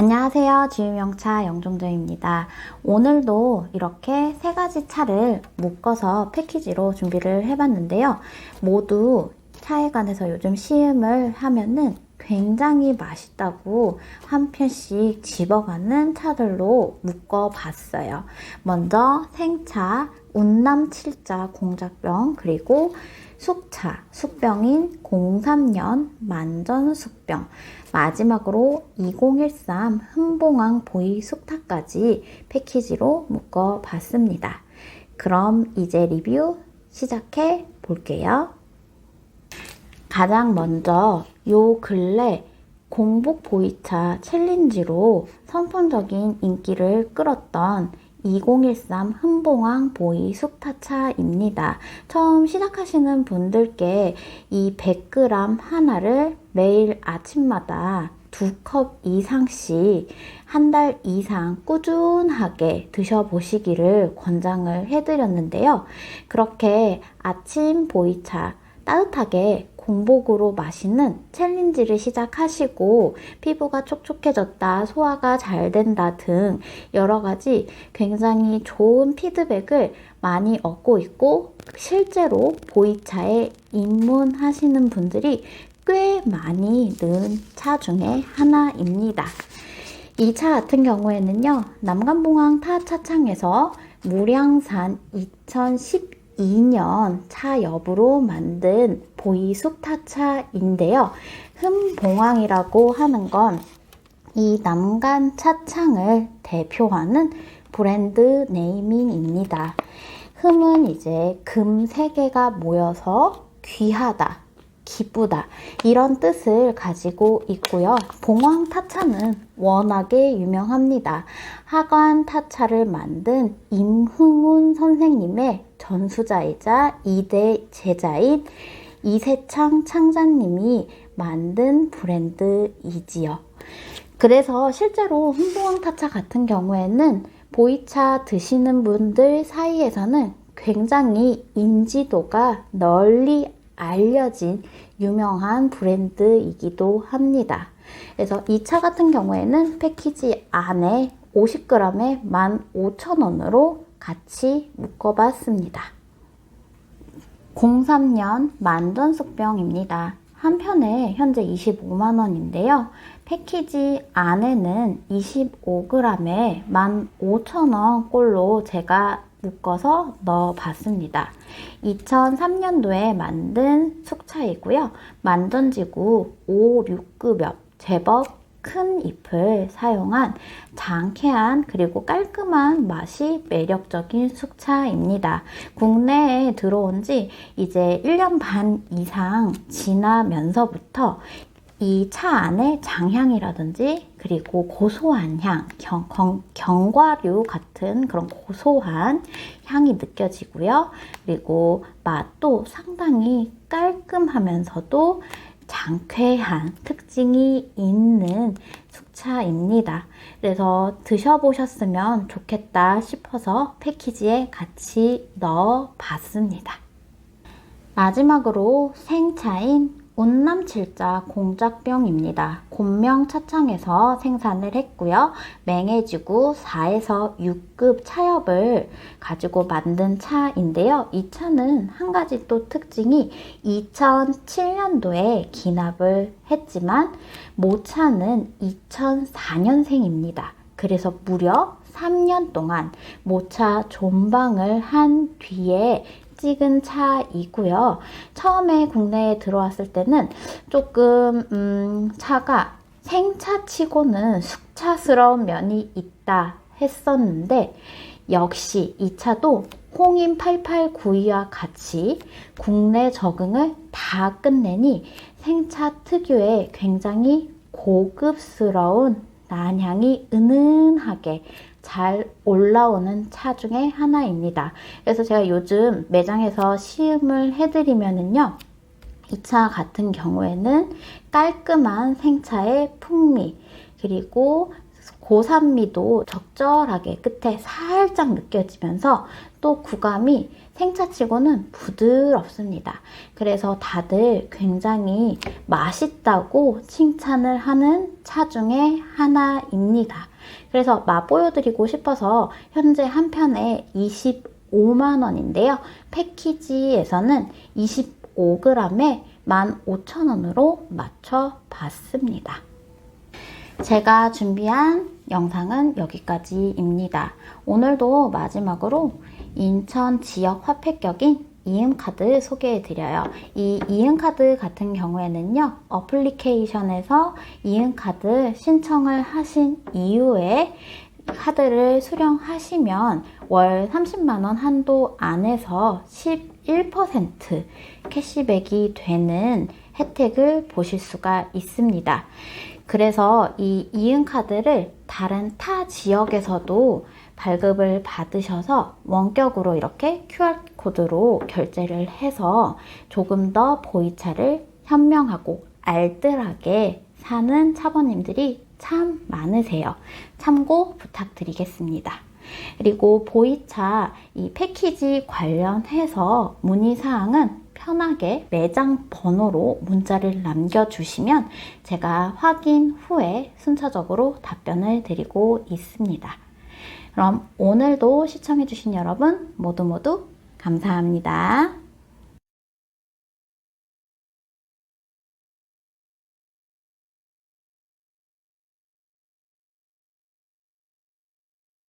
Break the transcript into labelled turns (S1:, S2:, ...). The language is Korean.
S1: 안녕하세요. 지유명차 영종조입니다. 오늘도 이렇게 세 가지 차를 묶어서 패키지로 준비를 해봤는데요. 모두 차에 관해서 요즘 시음을 하면은 굉장히 맛있다고 한 편씩 집어가는 차들로 묶어봤어요. 먼저 생차, 운남 7자 공작병, 그리고 숙차, 숙병인 03년 만전 숙병, 마지막으로 2013 흠봉왕 보이 숙타까지 패키지로 묶어 봤습니다. 그럼 이제 리뷰 시작해 볼게요. 가장 먼저 요 근래 공복 보이차 챌린지로 선풍적인 인기를 끌었던 2013 흠봉왕 보이 숙타차입니다. 처음 시작하시는 분들께 이 100g 하나를 매일 아침마다 두 컵 이상씩 한 달 이상 꾸준하게 드셔보시기를 권장을 해드렸는데요. 그렇게 아침 보이차 따뜻하게 공복으로 마시는 챌린지를 시작하시고 피부가 촉촉해졌다, 소화가 잘 된다 등 여러 가지 굉장히 좋은 피드백을 많이 얻고 있고 실제로 보이차에 입문하시는 분들이 꽤 많이 는 차 중에 하나입니다. 이 차 같은 경우에는요, 남간봉항 타차창에서 무량산 2012 년 차 여부로 만든 보이숙 타차인데요. 흠봉항이라고 하는 건 이 남간 차창을 대표하는 브랜드 네이밍입니다. 흠은 이제 금세 개가 모여서 귀하다, 기쁘다 이런 뜻을 가지고 있고요. 봉황 타차는 워낙에 유명합니다. 하관 타차를 만든 임흥운 선생님의 전수자이자 2대 제자인 이세창 창자님이 만든 브랜드이지요. 그래서 실제로 흥봉황 타차 같은 경우에는 보이차 드시는 분들 사이에서는 굉장히 인지도가 널리 알려진 유명한 브랜드이기도 합니다. 그래서 이 차 같은 경우에는 패키지 안에 50g에 15,000원으로 같이 묶어봤습니다. 03년 만전숙병입니다. 한 편에 현재 25만원인데요. 패키지 안에는 25g에 15,000원 꼴로 제가 묶어서 넣어 봤습니다. 2003년도에 만든 숙차이고요. 만전지구 5, 6급엽 제법 큰 잎을 사용한 장쾌한 그리고 깔끔한 맛이 매력적인 숙차입니다. 국내에 들어온 지 이제 1년 반 이상 지나면서부터 이 차 안에 장향이라든지 그리고 고소한 향, 경, 경, 견과류 같은 그런 고소한 향이 느껴지고요. 그리고 맛도 상당히 깔끔하면서도 장쾌한 특징이 있는 숙차입니다. 그래서 드셔보셨으면 좋겠다 싶어서 패키지에 같이 넣어 봤습니다. 마지막으로 생차인 운남칠자 공작병입니다. 곤명 차창에서 생산을 했고요. 맹해지구 4에서 6급 차엽을 가지고 만든 차인데요. 이 차는 한 가지 또 특징이 2007년도에 기납을 했지만 모차는 2004년생입니다. 그래서 무려 3년 동안 모차 존방을 한 뒤에 찍은 차이고요. 처음에 국내에 들어왔을 때는 조금 음, 차가 생차치고는 숙차스러운 면이 있다 했었는데 역시 이 차도 홍인 889와 같이 국내 적응을 다 끝내니 생차 특유의 굉장히 고급스러운 난향이 은은하게 잘 올라오는 차 중에 하나입니다. 그래서 제가 요즘 매장에서 시음을 해드리면은요. 이 차 같은 경우에는 깔끔한 생차의 풍미, 그리고 고산미도 적절하게 끝에 살짝 느껴지면서 또 구감이 생차치고는 부드럽습니다. 그래서 다들 굉장히 맛있다고 칭찬을 하는 차 중에 하나입니다. 그래서 맛보여드리고 싶어서 현재 한 편에 25만 원인데요. 패키지에서는 25g에 15,000원으로 맞춰봤습니다. 제가 준비한 영상은 여기까지입니다. 오늘도 마지막으로 인천 지역 화폐격인 이음카드 소개해드려요. 이 이음카드 같은 경우에는요, 어플리케이션에서 이음카드 신청을 하신 이후에 카드를 수령하시면 월 30만원 한도 안에서 11% 캐시백이 되는 혜택을 보실 수가 있습니다. 그래서 이 이은카드를 다른 타 지역에서도 발급을 받으셔서 원격으로 이렇게 QR코드로 결제를 해서 조금 더 보이차를 현명하고 알뜰하게 사는 차번님들이 참 많으세요. 참고 부탁드리겠습니다. 그리고 보이차 이 패키지 관련해서 문의사항은 편하게 매장 번호로 문자를 남겨주시면 제가 확인 후에 순차적으로 답변을 드리고 있습니다. 그럼 오늘도 시청해주신 여러분 모두 모두 감사합니다.